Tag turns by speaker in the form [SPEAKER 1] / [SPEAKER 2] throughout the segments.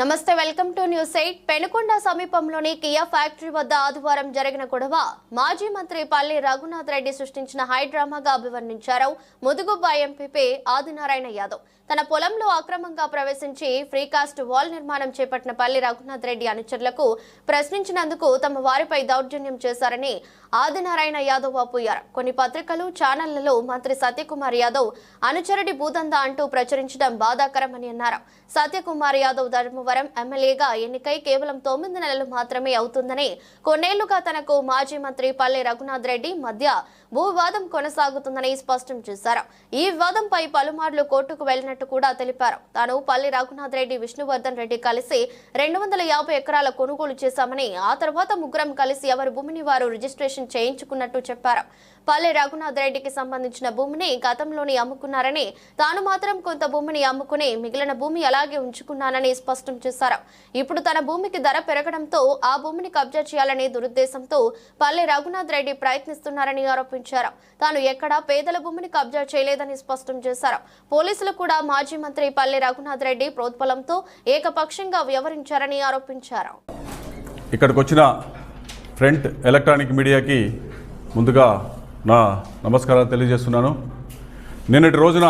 [SPEAKER 1] నమస్తే welcome to news eight. Penukonda సమీపంలోని Kia factory వద్ద ఆదివారం జరిగిన గొడవ. మాజీ మంత్రి పల్లి రఘునాథ్ రెడ్డి సృష్టించిన హై డ్రామాగా అభివర్ణించారు ముదుగుబ్బ ఎంపీపీ ఆదినారాయణ యాదవ్. తన పొలంలో అక్రమంగా ప్రవేశించి ఫ్రీకాస్ట్ వాల్ నిర్మాణం చేపట్టిన పల్లి రఘునాథ్ రెడ్డి అనుచరులకు ప్రశ్నించినందుకు తమ వారిపై దౌర్జన్యం చేశారని ఆదినారాయణ యాదవ్ వాపోయారు. కొన్ని పత్రికలు ఛానళ్ళలో మంత్రి సత్యకుమార్ యాదవ్ అనుచరుడి భూదంద అంటూ ప్రచురించడం బాధాకరమని అన్నారు. సత్యకుమార్ యాదవ్ ధర్మవరం ఎమ్మెల్యేగా ఎన్నికై కేవలం తొమ్మిది నెలలు మాత్రమే అవుతుందని కొన్నేళ్ళుగా తనకు మాజీ మంత్రి పల్లె రఘునాథ్ రెడ్డి మధ్య భూ వివాదం కొనసాగుతుందని స్పష్టం చేశారు. ఈ వివాదంపై పలుమార్లు కోర్టుకు వెళ్ళినట్టు కూడా తెలిపారు. తాను పల్లి రఘునాథ్ రెడ్డి విష్ణువర్ధన్ రెడ్డి కలిసి రెండు వందల యాభై ఎకరాల కొనుగోలు చేశామని ఆ తర్వాత ముగ్గురం కలిసి ఎవరి భూమిని వారు రిజిస్ట్రేషన్ చేయించుకున్నట్టు చెప్పారు. పల్లె రఘునాథ్ రెడ్డికి సంబంధించిన భూమిని గతంలోని అమ్ముకున్నారని తాను మాత్రం కొంత భూమిని అమ్ముకుని మిగిలిన భూమి అలాగే ఉంచుకున్నానని స్పష్టం చేశారు. ఇప్పుడు తన భూమికి ధర పెరగడంతో ఆ భూమిని కబ్జా చేయాలనే దురుద్దేశంతో పల్లె రఘునాథ్ రెడ్డి ప్రయత్నిస్తున్నారని ఆరోపించారు. తాను ఎక్కడా పేదల భూమిని కబ్జా చేయలేదని స్పష్టం చేశారు. పోలీసులు కూడా మాజీ మంత్రి పల్లె రఘునాథ్ రెడ్డి ప్రోత్బలంతో ఏకపక్షంగా వ్యవహరించారని ఆరోపించారు.
[SPEAKER 2] ఇక్కడికి వచ్చిన ఫ్రంట్ ఎలక్ట్రానిక్ మీడియాకి ముందుగా నా నమస్కారాలు తెలియజేస్తున్నాను. నిన్నటి రోజున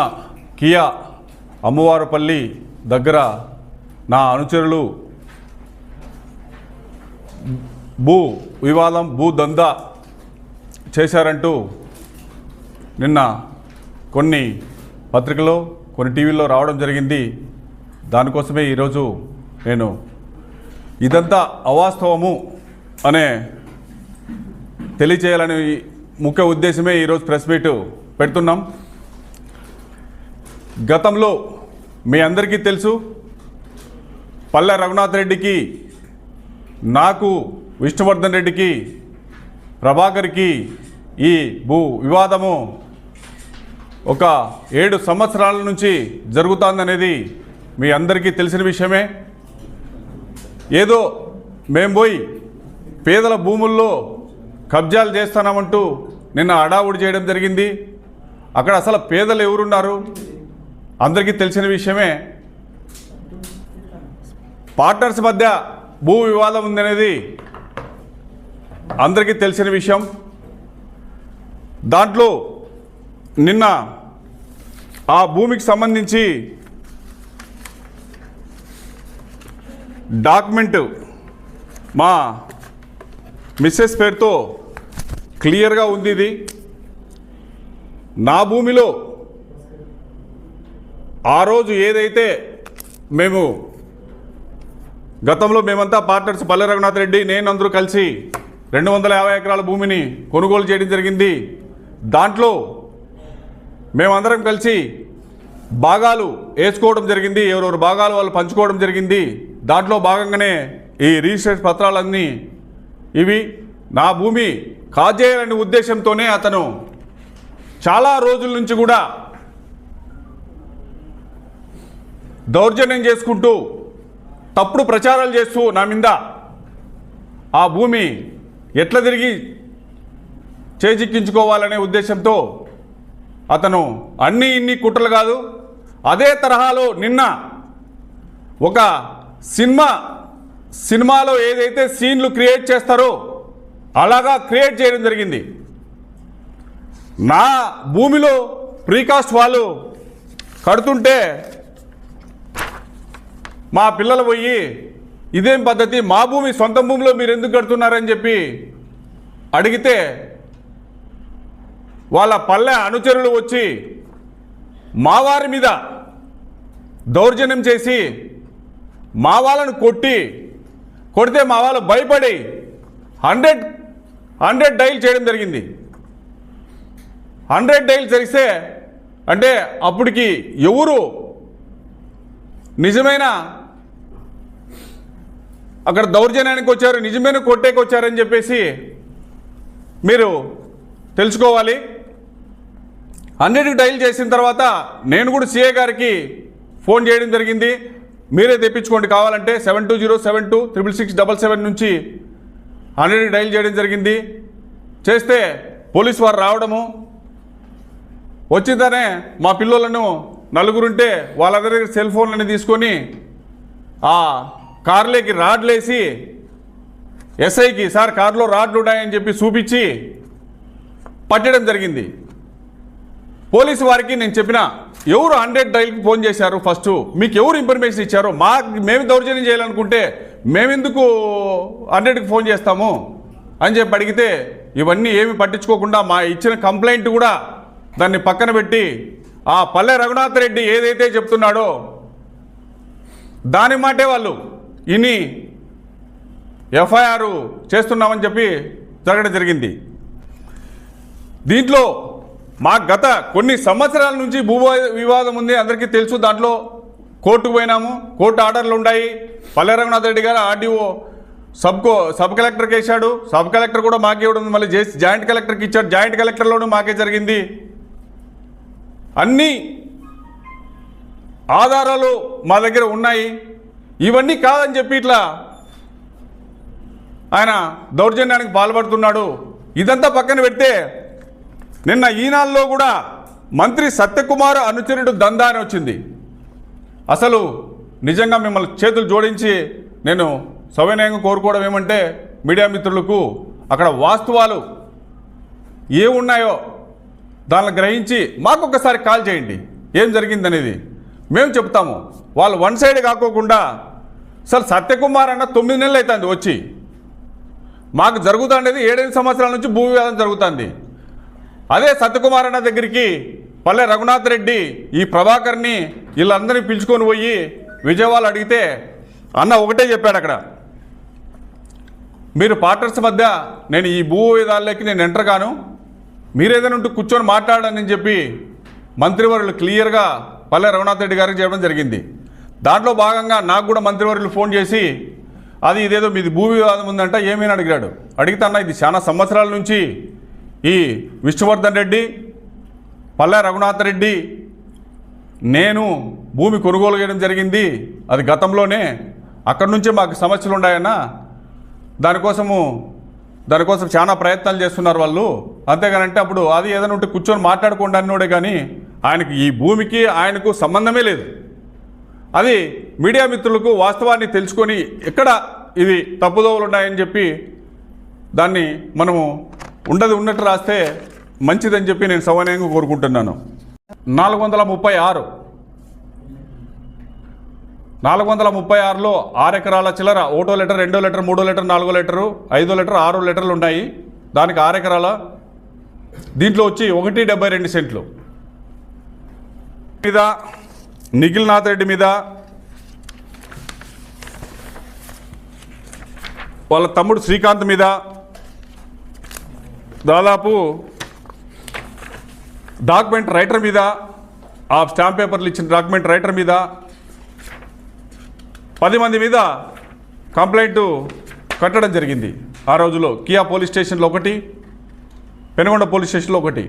[SPEAKER 2] కియా అమ్మవారుపల్లి దగ్గర నా అనుచరులు భూ వివాదం భూ దందా చేశారంటూ నిన్న కొన్ని పత్రికలో కొన్ని టీవీల్లో రావడం జరిగింది. దానికోసమే ఈరోజు నేను ఇదంతా అవాస్తవము అనే తెలియచేయాలని ముఖ్య ఉద్దేశమే ఈరోజు ప్రెస్ మీట్ పెడుతున్నాం. గతంలో మీ అందరికీ తెలుసు పల్లె రఘునాథ్ రెడ్డికి నాకు విష్ణువర్ధన్ రెడ్డికి ప్రభాకర్కి ఈ భూ వివాదము ఒక ఏడు సంవత్సరాల నుంచి జరుగుతుందనేది మీ అందరికీ తెలిసిన విషయమే. ఏదో మేము పోయి పేదల భూముల్లో కబ్జాలు చేస్తానామంటూ నిన్న అడావుడి చేయడం జరిగింది. అక్కడ అసలు పేదలు ఎవరున్నారు? అందరికీ తెలిసిన విషయమే. పార్ట్నర్స్ మధ్య భూ వివాదం ఉందనేది అందరికీ తెలిసిన విషయం. దాంట్లో నిన్న ఆ భూమికి సంబంధించి డాక్యుమెంట్ మా మిస్సెస్ పేరుతో క్లియర్గా ఉంది ఇది. నా భూమిలో ఆ రోజు ఏదైతే మేము గతంలో మేమంతా పార్ట్నర్స్ పల్లె రఘునాథ్ రెడ్డి నేను అందరూ కలిసి రెండు వందల యాభై ఎకరాల భూమిని కొనుగోలు చేయడం జరిగింది. దాంట్లో మేమందరం కలిసి భాగాలు వేసుకోవడం జరిగింది ఎవరెవరు భాగాలు వాళ్ళు పంచుకోవడం జరిగింది. దాంట్లో భాగంగానే ఈ రిజిస్ట్రేషన్ పత్రాలన్నీ ఇవి. నా భూమి కాజేయాలనే ఉద్దేశంతోనే అతను చాలా రోజుల నుంచి కూడా దౌర్జన్యం చేసుకుంటూ తప్పుడు ప్రచారాలు చేస్తూ నా మీద ఆ భూమి ఎట్లా తిరిగి చేజిక్కించుకోవాలనే ఉద్దేశంతో అతను అన్ని ఇన్ని కుట్రలు కాదు అదే తరహాలో నిన్న ఒక సినిమా సినిమాలో ఏదైతే సీన్లు క్రియేట్ చేస్తారో అలాగా క్రియేట్ చేయడం జరిగింది. నా భూమిలో ప్రీకాస్ట్ వాళ్ళు కడుతుంటే మా పిల్లలు పోయి ఇదేం పద్ధతి? మా భూమి సొంత భూమిలో మీరు ఎందుకు కడుతున్నారని చెప్పి అడిగితే వాళ్ళ పల్లె అనుచరులు వచ్చి మావారి మీద దౌర్జన్యం చేసి మా వాళ్ళను కొట్టి కొడితే మా వాళ్ళు భయపడి హండ్రెడ్ హండ్రెడ్ డైల్ చేయడం జరిగింది. హండ్రెడ్ డైల్ జరిగితే అంటే అప్పటికి ఎవరు నిజమైన అక్కడ దౌర్జన్యానికి వచ్చారు నిజమైన కొట్టేకి వచ్చారని చెప్పేసి మీరు తెలుసుకోవాలి. హండ్రెడ్కి డైల్ చేసిన తర్వాత నేను కూడా సీఏ గారికి ఫోన్ చేయడం జరిగింది. మీరే తెప్పించుకోండి. కావాలంటే seven two zero seven two triple six double seven నుంచి హండ్రెడ్కి డైల్ చేయడం జరిగింది. చేస్తే పోలీస్ వారు రావడము. వచ్చిందనే మా పిల్లలను నలుగురుంటే వాళ్ళ దగ్గర సెల్ ఫోన్లని తీసుకొని ఆ కార్లోకి రాడ్లేసి ఎస్ఐకి సార్ కారులో రాడ్లు ఉన్నాయని చెప్పి చూపించి పట్టడం జరిగింది. పోలీసు వారికి నేను చెప్పిన ఎవరు హండ్రెడ్ డైల్కి ఫోన్ చేశారు ఫస్ట్? మీకు ఎవరు ఇన్ఫర్మేషన్ ఇచ్చారో? మా మేము దౌర్జన్యం చేయాలనుకుంటే మేమెందుకు హండ్రెడ్కి ఫోన్ చేస్తాము? అని చెప్పి అడిగితే ఇవన్నీ ఏమి పట్టించుకోకుండా మా ఇచ్చిన కంప్లైంట్ కూడా దాన్ని పక్కన పెట్టి ఆ పల్లె రఘునాథ్ రెడ్డి ఏదైతే చెప్తున్నాడో దాని మాటే వాళ్ళు. ఇని ఎఫ్ఐఆర్ చేస్తున్నామని చెప్పి జరగడం జరిగింది. దీంట్లో మా గత కొన్ని సంవత్సరాల నుంచి భూ వివాదం ఉంది. అందరికీ తెలుసు. దాంట్లో కోర్టుకు పోయినాము. కోర్టు ఆర్డర్లు ఉన్నాయి పల్లె రఘునాథ్ రెడ్డి గారు ఆర్డీఓ సబ్కో సబ్ కలెక్టర్కి వేశాడు సబ్ కలెక్టర్ కూడా మాకే ఇవ్వడం మళ్ళీ చేసి జాయింట్ కలెక్టర్కి ఇచ్చాడు. జాయింట్ కలెక్టర్లోనూ మాకే జరిగింది. అన్నీ ఆధారాలు మా దగ్గర ఉన్నాయి. ఇవన్నీ కాదని చెప్పి ఇట్లా ఆయన దౌర్జన్యానికి పాల్పడుతున్నాడు. ఇదంతా పక్కన పెడితే నిన్న ఈనాల్లో కూడా మంత్రి సత్యకుమార్ అనుచరుడు దందా అని వచ్చింది. అసలు నిజంగా మిమ్మల్ని చేతులు జోడించి నేను సవినయంగా కోరుకోవడం ఏమంటే మీడియా మిత్రులకు అక్కడ వాస్తవాలు ఏ ఉన్నాయో దాన్ని గ్రహించి మాకు కాల్ చేయండి. ఏం జరిగిందనేది మేము చెప్తాము. వాళ్ళు వన్ సైడ్ కాకోకుండా సార్ సత్యకుమార్ అన్న తొమ్మిది నెలలు అవుతుంది వచ్చి. మాకు జరుగుతుండేది ఏడెనిమిది సంవత్సరాల నుంచి భూ వివాదం జరుగుతుంది. అదే సత్యకుమార్ అన్న దగ్గరికి పల్లె రఘునాథ్ రెడ్డి ఈ ప్రభాకర్ని వీళ్ళందరినీ పిలుచుకొని పోయి విజయవాడ అడిగితే అన్న ఒకటే చెప్పాడు అక్కడ. మీరు పార్ట్నర్స్ మధ్య నేను ఈ భూ విధాలకి నేను ఎంటర్ కాను. మీరేదైనా ఉంటూ ఉంటే కూర్చొని మాట్లాడని చెప్పి మంత్రివర్యులు క్లియర్గా పల్లె రఘునాథ్ రెడ్డి గారికి చెప్పడం జరిగింది. దాంట్లో భాగంగా నాకు కూడా మంత్రివర్యులు ఫోన్ చేసి అది ఇదేదో మీది భూ వివాదం ఉందంట ఏమీ అడిగాడు. అడిగితే అన్న ఇది చాలా సంవత్సరాల నుంచి ఈ విష్ణువర్ధన్ రెడ్డి పల్లె రఘునాథ్ రెడ్డి నేను భూమి కొనుగోలు చేయడం జరిగింది. అది గతంలోనే అక్కడి నుంచే మాకు సమస్యలు ఉన్నాయన్నా దానికోసము దానికోసం చాలా ప్రయత్నాలు చేస్తున్నారు వాళ్ళు. అంతేగానంటే అప్పుడు అది ఏదైనా ఉంటే కూర్చొని మాట్లాడుకోండి అన్నోడే కానీ ఆయనకి ఈ భూమికి ఆయనకు సంబంధమే లేదు. అది మీడియా మిత్రులకు వాస్తవాన్ని తెలుసుకొని ఎక్కడ ఇది తప్పుదోవలు ఉన్నాయని చెప్పి దాన్ని మనము ఉండదు ఉన్నట్టు రాస్తే మంచిదని చెప్పి నేను సవనీయంగా కోరుకుంటున్నాను. నాలుగు వందల ముప్పై ఆరు. నాలుగు వందల ముప్పై ఆరులో ఆరు ఎకరాల చిల్లర ఒకటో లీటర్ రెండో లీటర్ మూడో లీటర్ నాలుగో లీటరు ఐదో లీటర్ ఆరో లీటర్లు ఉన్నాయి. దానికి ఆరు ఎకరాల దీంట్లో వచ్చి ఒకటి డెబ్బై రెండు సెంట్లు. మీద నిఖిల్నాథ్ రెడ్డి మీద వాళ్ళ తమ్ముడు శ్రీకాంత్ మీద దాదాపు డాక్యుమెంట్ రైటర్ మీద ఆ స్టాంప్ పేపర్లు ఇచ్చిన డాక్యుమెంట్ రైటర్ మీద పది మంది మీద కంప్లైంట్ కట్టడం జరిగింది. ఆ రోజులో కియా పోలీస్ స్టేషన్లో ఒకటి పెనుగొండ పోలీస్ స్టేషన్లో ఒకటి.